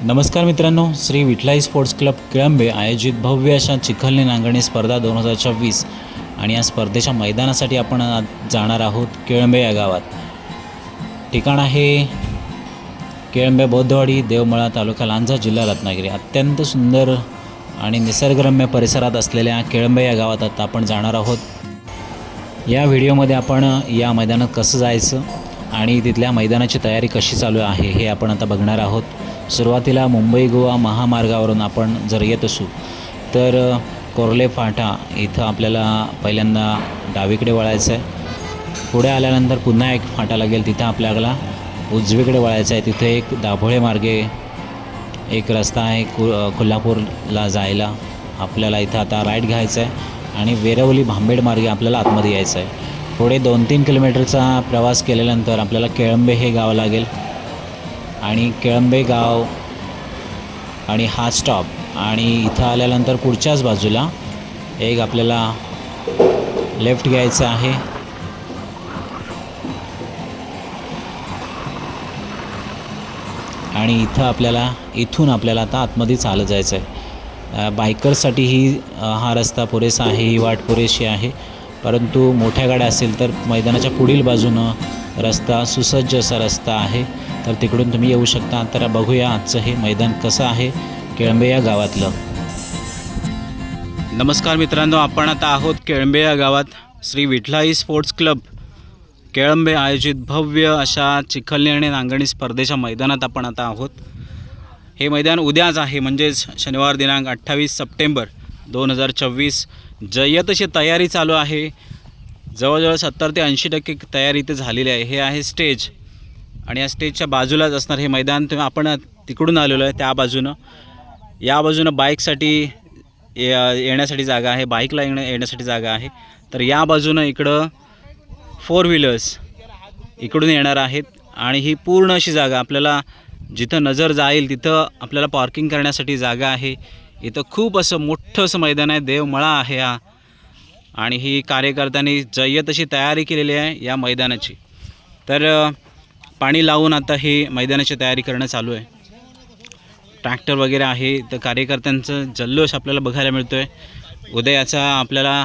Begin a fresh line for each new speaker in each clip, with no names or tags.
नमस्कार मित्रांनो Shri Vithalai sports club Kilambe आयोजित भव्य अशा चिखलने नांगणी स्पर्धा दोन हजार चोवीस आणि या स्पर्धेच्या मैदानासाठी आपण जाणार आहोत केळंबे या गावात. ठिकाण आहे केळंबे बौद्धवाडी देवमळा तालुका लांजा जिल्हा रत्नागिरी. अत्यंत सुंदर आणि निसर्गरम्य परिसरात असलेल्या केळंबे या गावात आता आपण जाणार आहोत. या व्हिडिओमध्ये आपण या मैदानात कसं जायचं आणि तिथल्या मैदानाची तयारी कशी चालू आहे हे आपण आता बघणार आहोत. सुरुवातीला मुंबई गोवा महामार्गावरून आपण जर येत असू तर कोर्ले फाटा इथं आपल्याला पहिल्यांदा डावीकडे वळायचं आहे पुढे आल्यानंतर पुन्हा एक फाटा लागेल तिथं आपल्याला उजवीकडे वळायचं आहे तिथे एक दाभोळे मार्गे एक रस्ता आहे कु कोल्हापूरला जायला आपल्याला इथं आता राईट घ्यायचं आहे आणि वेरवली भांबेड मार्गे आपल्याला आतमध्ये यायचं आहे पुढे दोन तीन किलोमीटरचा प्रवास केल्यानंतर आपल्याला केळंबे हे गाव लागेल. आणि केळंबे गाव आणि हा स्टॉप आणि इथं आल्यानंतर पुढच्याच बाजूला एक आपल्याला लेफ्ट घ्यायचं आहे. आणि इथं आपल्याला इथून आपल्याला आता आतमध्ये चालत जायचं आहे बायकर्ससाठी ही हा रस्ता पुरेसा आहे ही वाट पुरेशी आहे. परंतु मोठ्या गाड्या असेल तर मैदानाच्या पुढील बाजूनं रस्ता सुसज्ज असा रस्ता आहे. तर तिकडून तुम्ही येऊ शकता. तर बघूया आजचं हे मैदान कसं आहे. केळंबे या गावातलं. नमस्कार मित्रांनो आपण आता आहोत केळंबे या गावात. Shri Vithalai sports club. केळंबे आयोजित भव्य अशा चिखलणी आणि नांगणी स्पर्धेच्या मैदानात आपण आता आहोत. हे मैदान उद्याच आहे म्हणजेच शनिवार दिनांक अठ्ठावीस सप्टेंबर दोन हजार चोवीस. जय्यतशी तयारी चालू आहे. जवळजवळ सत्तर ते ऐंशी टक्के तयारी इथे झालेली आहे. हे आहे स्टेज. आणि या स्टेजच्या बाजूलाच असणार हे मैदान. तुम्ही आपण तिकडून आलेलो आहे त्या बाजूनं. या बाजूनं बाईकसाठी ये- येण्यासाठी जागा आहे बाईकला येण्या येण्यासाठी जागा आहे. तर या बाजूनं इकडं फोर व्हीलर्स इकडून येणार आहेत. आणि ही पूर्ण अशी जागा आपल्याला जिथं नजर जाईल तिथं आपल्याला पार्किंग करण्यासाठी जागा आहे. इथं खूप असं मोठं असं मैदान आहे देवमळा आहे हा. आणि ही कार्यकर्त्यांनी जय्यत अशी तयारी केलेली आहे या मैदानाची. तर पाणी लावून आता हे मैदानाची तयारी करणं चालू आहे. ट्रॅक्टर वगैरे आहे तर कार्यकर्त्यांचं जल्लोष आपल्याला बघायला मिळतो आहे उदयाचा आपल्याला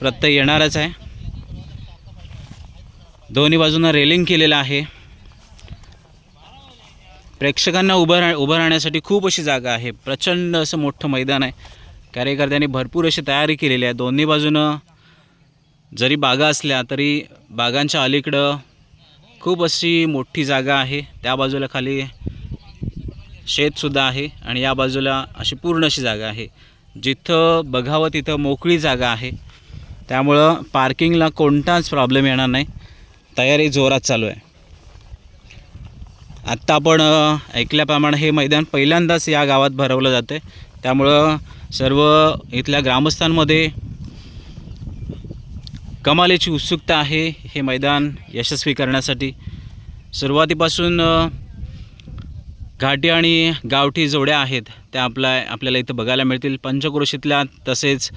प्रत्यय येणारच आहे. दोन्ही बाजूंना रेलिंग केलेलं आहे. प्रेक्षकांना उभं राह उभं राहण्यासाठी खूप अशी जागा आहे. प्रचंड असं मोठं मैदान आहे. कार्यकर्त्यांनी भरपूर अशी तयारी केलेली आहे. दोन्ही बाजूनं जरी बागा असल्या तरी बागांच्या अलीकडं खूप अशी मोठी जागा आहे. त्या बाजूला खाली शेतसुद्धा आहे आणि या बाजूला अशी पूर्ण अशी जागा आहे. जिथं बघावं तिथं मोकळी जागा आहे. त्यामुळं पार्किंगला कोणताच प्रॉब्लेम येणार नाही. तयारी जोरात चालू आहे. आत्ता आपण ऐकल्याप्रमाणे हे मैदान पहिल्यांदाच या गावात भरवलं जातं आहे त्यामुळं सर्व इथल्या ग्रामस्थांमध्ये कमालीची उत्सुकता आहे हे मैदान यशस्वी करण्यासाठी. सुरुवातीपासून घाटी आणि गावठी जोड्या आहेत त्या आपल्या आपल्याला इथं बघायला मिळतील. पंचक्रोशीतल्या तसेच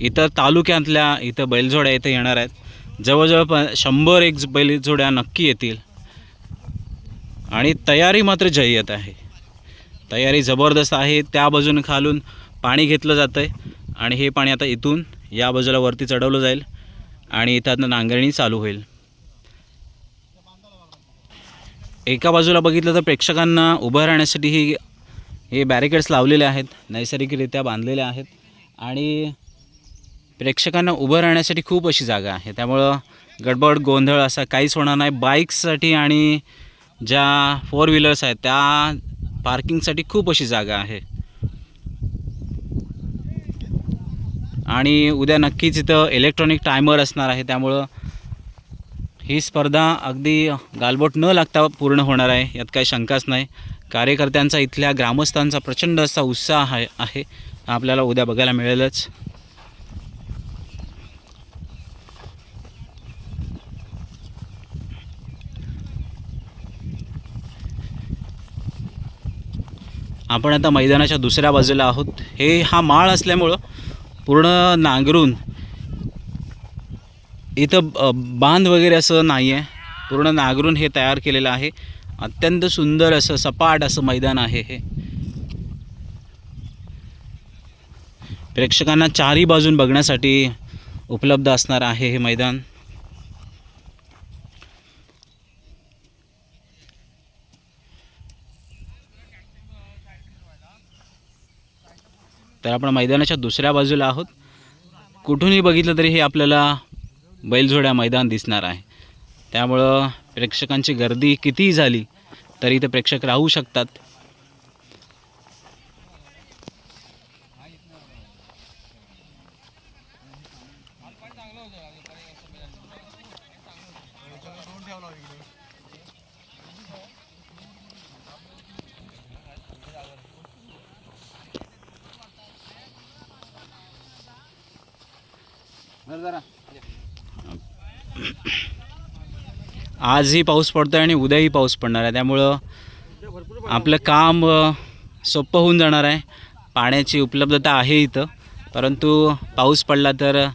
इतर तालुक्यातल्या इथं बैलजोड्या इथं येणार आहेत. जवळजवळ प शंभर एक बैलजोड्या नक्की येतील. आणि तयारी मात्र जय्यत आहे. तयारी जबरदस्त आहे. त्या बाजून खालून पाणी घेतलं जातं आहे आणि हे पाणी आता इथून या बाजूला वरती चढवलं जाईल. आणि इथं नांगरणी चालू होईल. एका बाजूला बघितलं तर प्रेक्षकांना उभं राहण्यासाठी ही हे बॅरिकेड्स लावलेले आहेत नैसर्गिकरित्या बांधलेले आहेत आणि प्रेक्षकांना उभं राहण्यासाठी खूप अशी जागा आहे. त्यामुळं गडबड गोंधळ असा काहीच होणार नाही. बाईक्ससाठी आणि ज्या फोर व्हीलर्स आहेत त्या पार्किंगसाठी खूप अशी जागा आहे. आणि उद्या नक्कीच इथं इलेक्ट्रॉनिक टायमर असणार आहे त्यामुळं ही स्पर्धा अगदी गालबोट न लागता पूर्ण होणार आहे यात काही शंकाच नाही. कार्यकर्त्यांचा इथल्या ग्रामस्थांचा प्रचंड असा उत्साह आहे आहे आपल्याला उद्या बघायला मिळेलच. आपण आता मैदानाच्या दुसऱ्या बाजूला आहोत. हे हा माळ असल्यामुळं पूर्ण नांगरून इथं बांध वगैरे असं नाही आहे पूर्ण नांगरून हे तयार केलेलं आहे. अत्यंत सुंदर असं सपाट असं मैदान आहे हे. प्रेक्षकांना चारही बाजून बघण्यासाठी उपलब्ध असणार आहे हे मैदान. तर आपण मैदानाच्या दुसऱ्या बाजूला आहोत. कुठूनही बघितलं तरी हे आपल्याला बैलजोड्या मैदान दिसणार आहे. त्यामुळं प्रेक्षकांची गर्दी कितीही झाली तरी इथे प्रेक्षक राहू शकतात. आजही पाऊस पडतो आहे आणि उद्याही पाऊस पडणार आहे. त्यामुळं आपलं काम सोपं होऊन जाणार आहे. पाण्याची उपलब्धता आहे इथं. परंतु पाऊस पडला तर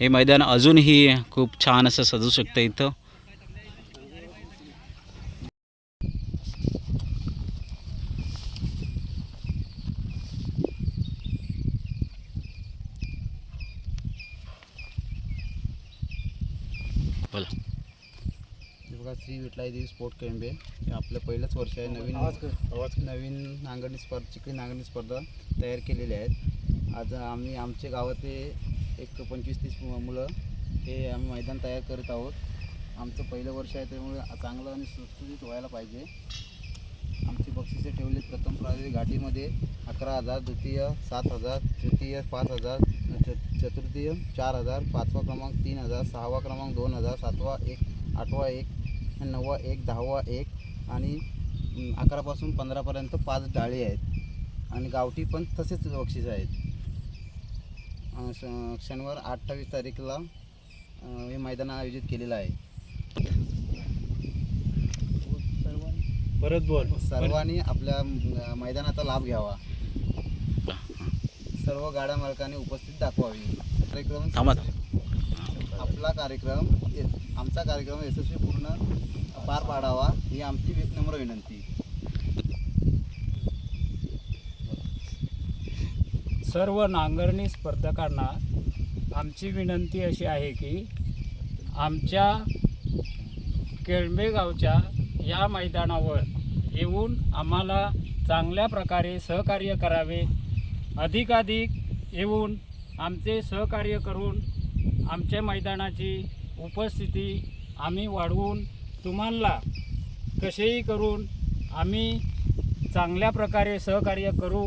हे मैदान अजूनही खूप छान असं सजू शकतं इथं. बोला.
बघा श्री विठलाई देवी स्पोर्ट केंबे हे आपलं पहिलंच वर्ष आहे. नवीन नवीन नांगरणी स्पर्धा चिकणी नांगरणी स्पर्धा तयार केलेल्या आहेत. आज आम्ही आमच्या गावातले एक पंचवीस तीस मुलं हे आम्ही मैदान तयार करत आहोत. आमचं पहिलं वर्ष आहे त्यामुळे चांगलं आणि सुटसुटीत व्हायला पाहिजे. आमची बक्षिसे ठेवली प्रथम प्रायोगिक घाटीमध्ये अकरा हजार द्वितीय सात हजार तृतीय पाच हजार. चतुर्थीय चार हजार पाचवा क्रमांक तीन हजार सहावा क्रमांक दोन हजार सातवा एक आठवा एक आणि नववा एक दहावा एक आणि अकरापासून पंधरापर्यंत पाच डाळे आहेत. आणि गावठी पण तसेच बक्षीस आहेत. श शनिवार अठ्ठावीस तारीखला हे मैदान आयोजित केलेलं आहे.
परत बोल.
सर्वांनी आपल्या मैदानाचा लाभ घ्यावा. सर्व गाड्या मालकांनी उपस्थित दाखवावी. कार्यक्रम
थांबा
आपला कार्यक्रम आमचा कार्यक्रम यशस्वी पूर्ण पार पाडावा ही आमची नम्र विनंती.
सर्व नांगरणी स्पर्धकांना आमची विनंती अशी आहे की आमच्या केळंबे गावच्या या मैदानावर येऊन आम्हाला चांगल्या प्रकारे सहकार्य करावे. अधिकाधिक येऊन आमचे सहकार्य करून आमच्या मैदानाची उपस्थिती आम्ही वाढवून तुम्हाला कसेही करून आम्ही चांगल्या प्रकारे सहकार्य करू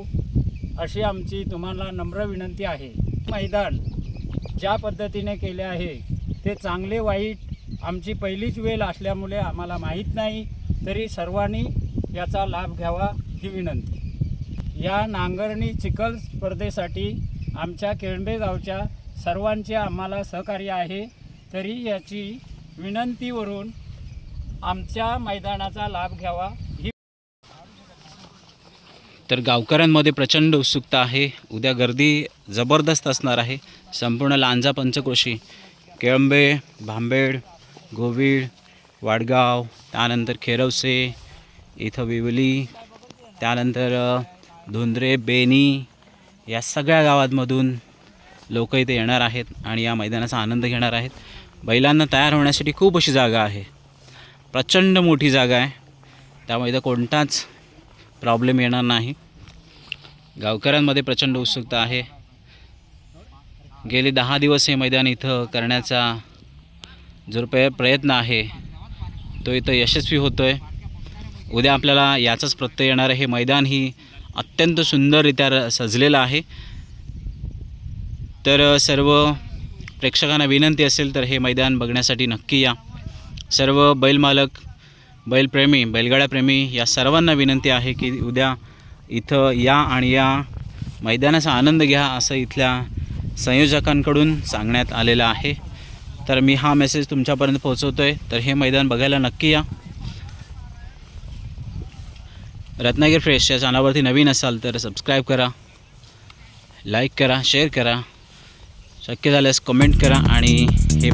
अशी आमची तुम्हाला नम्र विनंती आहे. मैदान ज्या पद्धतीने केले आहे ते चांगले वाईट आमची पहिलीच वेळ असल्यामुळे आम्हाला माहीत नाही तरी सर्वांनी याचा लाभ घ्यावा ही विनंती. या नांगरणी चिखल स्पर्धेसाठी आमच्या केळंबे गावच्या सर्वांचे आम्हाला सहकार्य आहे. तरी याची विनंतीवरून आमच्या मैदानाचा लाभ घ्यावा. ही
तर गावकऱ्यांमध्ये प्रचंड उत्सुकता आहे. उद्या गर्दी जबरदस्त असणार आहे. संपूर्ण लांजा पंचक्रोशी केळंबे भांबेड गोविड वाडगाव त्यानंतर खेरवसे इथं विवली त्यानंतर धुंद्रे बेनी या सगळ्या गावांमधून लोक इथे येणार आहेत आणि या मैदानाचा आनंद घेणार आहेत. बैलांना तयार होण्यासाठी खूप अशी जागा आहे. प्रचंड मोठी जागा आहे. त्यामुळे इथं कोणताच प्रॉब्लेम येणार नाही. गावकऱ्यांमध्ये प्रचंड उत्सुकता आहे. गेले दहा दिवस हे मैदान इथं करण्याचा जो प्रय प्रयत्न आहे तो इथं यशस्वी होतो आहे उद्या आपल्याला याचाच प्रत्यय येणार आहे. हे मैदान ही अत्यंत सुंदररित्या र- सजलेलं आहे. तर सर्व प्रेक्षकांना विनंती असेल तर हे मैदान बघण्यासाठी नक्की या. सर्व बैलमालक बैलप्रेमी बैलगाड्याप्रेमी या सर्वांना विनंती आहे की उद्या इथं या आणि या मैदानाचा आनंद घ्या असं इथल्या संयोजकांकडून सांगण्यात आलेलं आहे. तर मी हा मेसेज तुमच्यापर्यंत पोहोचवतो आहे तर हे मैदान बघायला नक्की या. रत्नागिरी फ्रेशच्या चॅनलवरती नवीन असाल तर सबस्क्राईब करा लाईक करा शेअर करा. शक्य झाल्यास कमेंट करा आणि हे